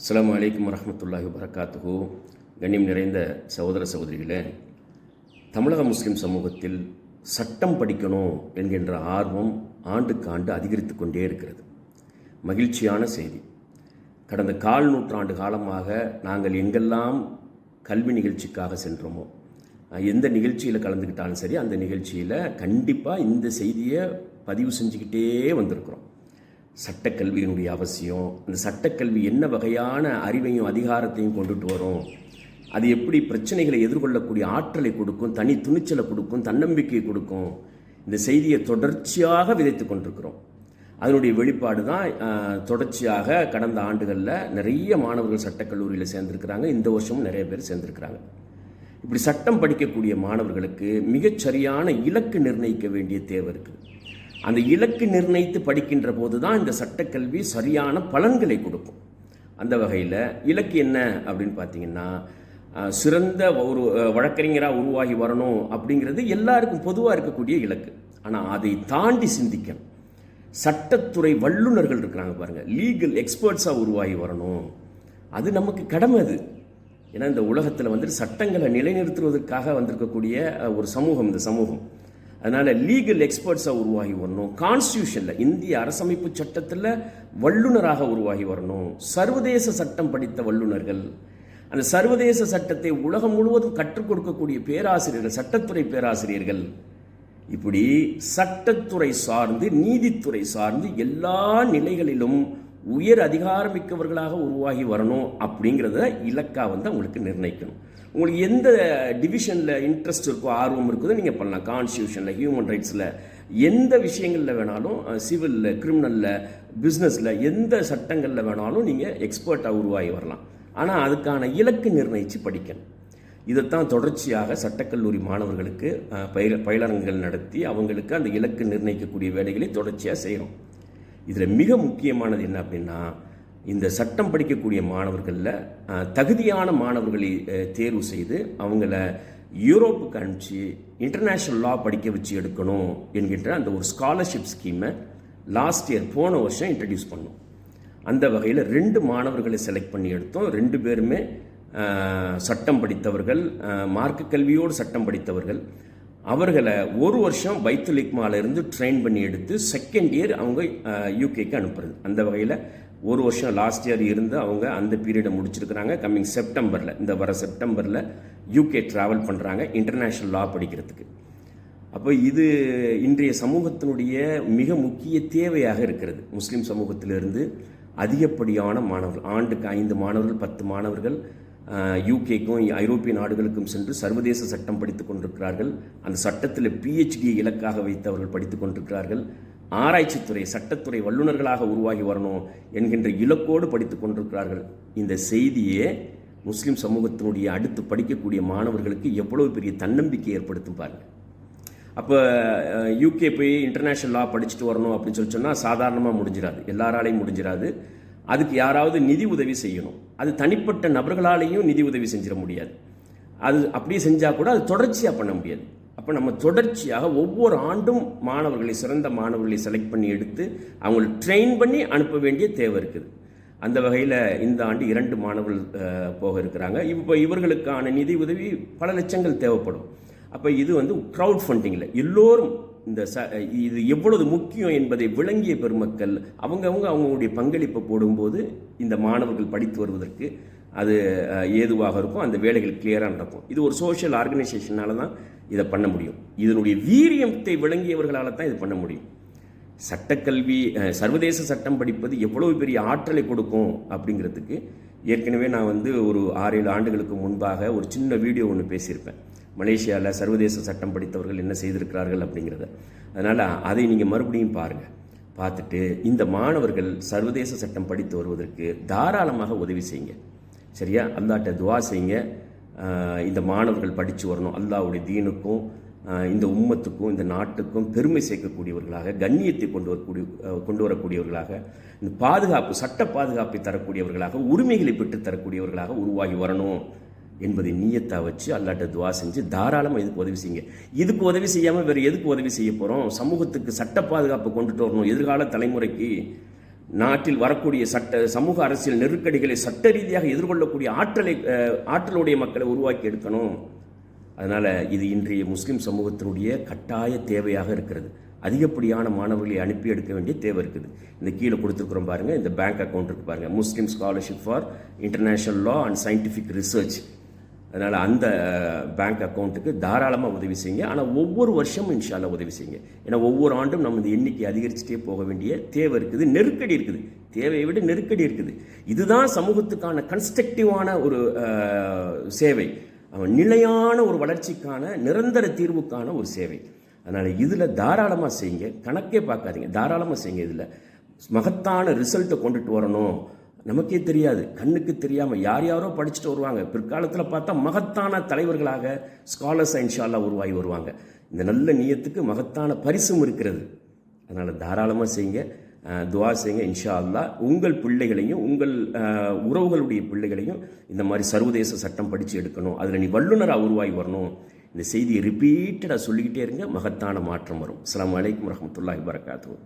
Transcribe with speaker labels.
Speaker 1: அஸ்லாம் வலைக்கம் வரமத்துல்லாஹி வரகாத்துஹு கண்ணியம் நிறைந்த சகோதர சகோதரிகளே தமிழக முஸ்லிம் சமூகத்தில் சட்டம் படிக்கணும் என்கின்ற ஆர்வம் ஆண்டுக்கு ஆண்டு அதிகரித்து கொண்டே இருக்கிறது. மகிழ்ச்சியான செய்தி. கடந்த கால் நூற்றாண்டு காலமாக நாங்கள் எங்கெல்லாம் கல்வி நிகழ்ச்சிக்காக சென்றோமோ எந்த நிகழ்ச்சியில் கலந்துக்கிட்டாலும் சரி அந்த நிகழ்ச்சியில் கண்டிப்பாக இந்த செய்தியை பதிவு செஞ்சுக்கிட்டே வந்திருக்கிறோம். சட்டக்கல்வியினுடைய அவசியம். அந்த சட்டக்கல்வி என்ன வகையான அறிவையும் அதிகாரத்தையும் கொண்டுட்டு வரும்? அது எப்படி பிரச்சனைகளை எதிர்கொள்ளக்கூடிய ஆற்றலை கொடுக்கும்? தனி துணிச்சலை கொடுக்கும்? தன்னம்பிக்கையை கொடுக்கும்? இந்த செய்தியை தொடர்ச்சியாக விதைத்து கொண்டிருக்கிறோம். அதனுடைய வெளிப்பாடு தான் தொடர்ச்சியாக கடந்த ஆண்டுகளில் நிறைய மாணவர்கள் சட்டக்கல்லூரியில் சேர்ந்திருக்கிறாங்க. இந்த வருஷமும் நிறைய பேர் சேர்ந்திருக்கிறாங்க. இப்படி சட்டம் படிக்கக்கூடிய மாணவர்களுக்கு மிகச்சரியான இலக்கு நிர்ணயிக்க வேண்டிய தேவை இருக்குது. அந்த இலக்கு நிர்ணயித்து படிக்கின்ற போது தான் இந்த சட்டக்கல்வி சரியான பலன்களை கொடுக்கும். அந்த வகையில் இலக்கு என்ன அப்படின்னு பார்த்தீங்கன்னா சிறந்த ஒரு வழக்கறிஞராக உருவாகி வரணும் அப்படிங்கிறது எல்லாருக்கும் பொதுவாக இருக்கக்கூடிய இலக்கு. ஆனால் அதை தாண்டி சிந்திக்கணும். சட்டத்துறை வல்லுநர்கள் இருக்கிறாங்க பாருங்கள் லீகல் எக்ஸ்பர்ட்ஸாக உருவாகி வரணும். அது நமக்கு கடமை அது. ஏன்னா இந்த உலகத்தில் வந்துட்டு சட்டங்களை நிலைநிறுத்துவதற்காக வந்திருக்கக்கூடிய ஒரு சமூகம் இந்த சமூகம். அதனால் லீகல் எக்ஸ்பர்ட்ஸாக உருவாகி வரணும். கான்ஸ்டியூஷனில் இந்திய அரசமைப்பு சட்டத்தில் வல்லுனராக உருவாகி வரணும். சர்வதேச சட்டம் படித்த வல்லுனர்கள் அந்த சர்வதேச சட்டத்தை உலகம் முழுவதும் கற்றுக் கொடுக்கக்கூடிய பேராசிரியர்கள் சட்டத்துறை பேராசிரியர்கள். இப்படி சட்டத்துறை சார்ந்து நீதித்துறை சார்ந்து எல்லா நிலைகளிலும் உயர் அதிகாரமிக்கவர்களாக உருவாகி வரணும் அப்படிங்கிறத இலக்காக வந்து அவங்களுக்கு நிர்ணயிக்கணும். உங்களுக்கு எந்த டிவிஷனில் இன்ட்ரெஸ்ட் இருக்கோ ஆர்வம் இருக்குதோ நீங்கள் பண்ணலாம். கான்ஸ்டியூஷனில் ஹியூமன் ரைட்ஸில் எந்த விஷயங்களில் வேணாலும் சிவிலில் கிரிமினலில் பிஸ்னஸில் எந்த சட்டங்களில் வேணாலும் நீங்கள் எக்ஸ்பர்ட்டாக உருவாகி வரலாம். ஆனால் அதுக்கான இலக்கு நிர்ணயித்து படிக்கணும். இதைத்தான் தொடர்ச்சியாக சட்டக்கல்லூரி மாணவர்களுக்கு பயில பயிலரங்குகள் நடத்தி அவங்களுக்கு அந்த இலக்கு நிர்ணயிக்கக்கூடிய வேலைகளை தொடர்ச்சியாக செய்கிறோம் இதில் மிக முக்கியமானது என்ன அப்படின்னா இந்த சட்டம் படிக்கக்கூடிய மாணவர்களில் தகுதியான மாணவர்களை தேர்வு செய்து அவங்கள யூரோப்புக்கு அனுப்பிச்சு இன்டர்நேஷ்னல் லா படிக்க வச்சு எடுக்கணும் என்கின்ற அந்த ஒரு ஸ்காலர்ஷிப் ஸ்கீமை லாஸ்ட் இயர் போன வருஷம் இன்ட்ரடியூஸ் பண்ணோம். அந்த வகையில் ரெண்டு மாணவர்களை செலக்ட் பண்ணி எடுத்தோம். ரெண்டு பேருமே சட்டம் படித்தவர்கள் மார்க்க கல்வியோடு சட்டம் படித்தவர்கள். அவர்களை ஒரு வருஷம் பைத்துல் இருந்து ட்ரெயின் பண்ணி எடுத்து செகண்ட் இயர் அவங்க யூகேக்கு அனுப்புறது. அந்த வகையில் ஒரு வருஷம் லாஸ்ட் இயர் இருந்து அவங்க அந்த பீரியடை முடிச்சிருக்கிறாங்க. கம்மிங் செப்டம்பரில் இந்த வர செப்டம்பரில் யூகே ட்ராவல் பண்ணுறாங்க இன்டர்நேஷ்னல் லா படிக்கிறதுக்கு. அப்போ இது இன்றைய சமூகத்தினுடைய மிக முக்கிய தேவையாக இருக்கிறது. முஸ்லீம் சமூகத்திலிருந்து அதிகப்படியான மாணவர்கள் ஆண்டுக்கு ஐந்து மாணவர்கள் பத்து மாணவர்கள் யூகேக்கும் ஐரோப்பிய நாடுகளுக்கும் சென்று சர்வதேச சட்டம் படித்துக் கொண்டிருக்கிறார்கள். அந்த சட்டத்தில் பிஹெச்டி இலக்காக வைத்து அவர்கள் படித்துக் கொண்டிருக்கிறார்கள். ஆராய்ச்சித்துறை சட்டத்துறை வல்லுநர்களாக உருவாகி வரணும் என்கின்ற இலக்கோடு படித்துக் கொண்டிருக்கிறார்கள். இந்த செய்தியே முஸ்லிம் சமூகத்தினுடைய அடுத்து படிக்கக்கூடிய மாணவர்களுக்கு எவ்வளவு பெரிய தன்னம்பிக்கை ஏற்படுத்தும் பாருங்கள் அப்போ யூகே போய் இன்டர்நேஷ்னல் லா படிச்சுட்டு வரணும் அப்படின்னு சொல்லி சொன்னால் சாதாரணமாக முடிஞ்சிடாது எல்லாராலையும் முடிஞ்சிடாது அதுக்கு யாராவது நிதி உதவி செய்யணும். அது தனிப்பட்ட நபர்களாலேயும் நிதி உதவி செஞ்சிட முடியாது. அது அப்படியே செஞ்சால் கூட அது தொடர்ச்சியாக பண்ண முடியாது. அப்போ நம்ம தொடர்ச்சியாக ஒவ்வொரு ஆண்டும் மாணவர்களை சிறந்த மாணவர்களை செலக்ட் பண்ணி எடுத்து அவங்களை ட்ரெயின் பண்ணி அனுப்ப வேண்டிய தேவை இருக்குது. அந்த வகையில் இந்த ஆண்டு இரண்டு மாணவர்கள் போக இருக்கிறாங்க. இப்போ இவர்களுக்கான நிதி உதவி பல லட்சங்கள் தேவைப்படும். அப்போ இது வந்து க்ரௌட் ஃபண்டிங்கில் எல்லோரும் இந்த ச இது எவ்வளவு முக்கியம் என்பதை விளங்கிய பெருமக்கள் அவங்கவுங்க அவங்களுடைய பங்களிப்பை போடும்போது இந்த மாணவர்கள் படித்து வருவதற்கு அது ஏதுவாக இருக்கும் அந்த வேலைகள் கிளியராக நடக்கும். இது ஒரு சோஷியல் ஆர்கனைசேஷனால தான் இதை பண்ண முடியும். இதனுடைய வீரியத்தை விளங்கியவர்களால் தான் இது பண்ண முடியும். சட்டக்கல்வி சர்வதேச சட்டம் படிப்பது எவ்வளவு பெரிய ஆற்றலை கொடுக்கும் அப்படிங்கிறதுக்கு ஏற்கனவே நான் வந்து ஒரு ஆறு ஏழு ஆண்டுகளுக்கு முன்பாக ஒரு சின்ன வீடியோ ஒன்று பேசியிருப்பேன். மலேசியாவில் சர்வதேச சட்டம் படித்தவர்கள் என்ன செய்திருக்கிறார்கள் அப்படிங்கிறத. அதனால் அதை நீங்கள் மறுபடியும் பாருங்கள் பார்த்துட்டு இந்த மாணவர்கள் சர்வதேச சட்டம் படித்து வருவதற்கு தாராளமாக உதவி செய்யுங்க. சரியா? அல்லாட்ட துவா செய்யுங்க. இந்த மாணவர்கள் படித்து வரணும். அல்லாவுடைய தீனுக்கும் இந்த உம்மத்துக்கும் இந்த நாட்டுக்கும் பெருமை சேர்க்கக்கூடியவர்களாக கண்ணியத்தை கொண்டு வரக்கூடிய கொண்டு வரக்கூடியவர்களாக இந்த பாதுகாப்பு சட்ட பாதுகாப்பை தரக்கூடியவர்களாக உரிமைகளை பெற்று தரக்கூடியவர்களாக உருவாகி வரணும். என்பதை நீயத்தா வச்சு அல்லாட்ட துவா செஞ்சு தாராளமாக இதுக்கு உதவி செய்யுங்க. இதுக்கு உதவி செய்யாமல் வேறு எதுக்கு உதவி செய்ய போகிறோம் சமூகத்துக்கு சட்ட பாதுகாப்பு கொண்டுட்டு வரணும். எதிர்கால தலைமுறைக்கு நாட்டில் வரக்கூடிய சட்ட சமூக அரசியல் நெருக்கடிகளை சட்ட ரீதியாக எதிர்கொள்ளக்கூடிய ஆற்றலை ஆற்றலுடைய மக்களை உருவாக்கி எடுக்கணும். அதனால் இது இன்றைய முஸ்லீம் சமூகத்தினுடைய கட்டாய தேவையாக இருக்கிறது. அதிகப்படியான மாணவர்களை அனுப்பி எடுக்க வேண்டிய தேவை இருக்குது. இந்த கீழே கொடுத்துருக்குறோம் பாருங்கள் இந்த பேங்க் அக்கௌண்ட் இருக்கு பாருங்கள் Muslim scholarship for international law and scientific research அதனால் அந்த பேங்க் அக்கௌண்ட்டுக்கு தாராளமாக உதவி செய்யுங்க. ஆனால் ஒவ்வொரு வருஷமும் இன்ஷால உதவி செய்யுங்க. ஏன்னா ஒவ்வொரு ஆண்டும் நம்ம இந்த எண்ணிக்கை அதிகரிச்சுட்டே போக வேண்டிய தேவை இருக்குது. நெருக்கடி இருக்குது. தேவையை விட நெருக்கடி இருக்குது. இதுதான் சமூகத்துக்கான கன்ஸ்ட்ரக்டிவான ஒரு சேவை. நிலையான ஒரு வளர்ச்சிக்கான நிரந்தர தீர்வுக்கான ஒரு சேவை. அதனால் இதில் தாராளமாக செய்யுங்க. கணக்கே பார்க்காதீங்க. தாராளமாக செய்யுங்க இதில். மகத்தான ரிசல்ட்டை கொண்டுட்டு வரணும். நமக்கே தெரியாது. கண்ணுக்கு தெரியாமல் யார் யாரோ படிச்சுட்டு வருவாங்க. பிற்காலத்தில் பார்த்தா மகத்தான தலைவர்களாக ஸ்காலர்ஸ் இன்ஷால்லா உருவாகி வருவாங்க. இந்த நல்ல நியத்துக்கு மகத்தான பரிசும் இருக்கிறது. அதனால் தாராளமாக செய்யுங்க. துவா செய்யுங்க. இன்ஷா அல்லாஹ் உங்கள் பிள்ளைகளையும் உங்கள் உறவுகளுடைய பிள்ளைகளையும் இந்த மாதிரி சர்வதேச சட்டம் படித்து எடுக்கணும். அதில் நீ வல்லுநராக உருவாகி வரணும். இந்த செய்தியை ரிப்பீட்டடாக சொல்லிக்கிட்டே இருங்க. மகத்தான மாற்றம் வரும். அஸ்ஸலாமு வலைக்கம் வரமத்துல்லாஹி வரகாத்துஹு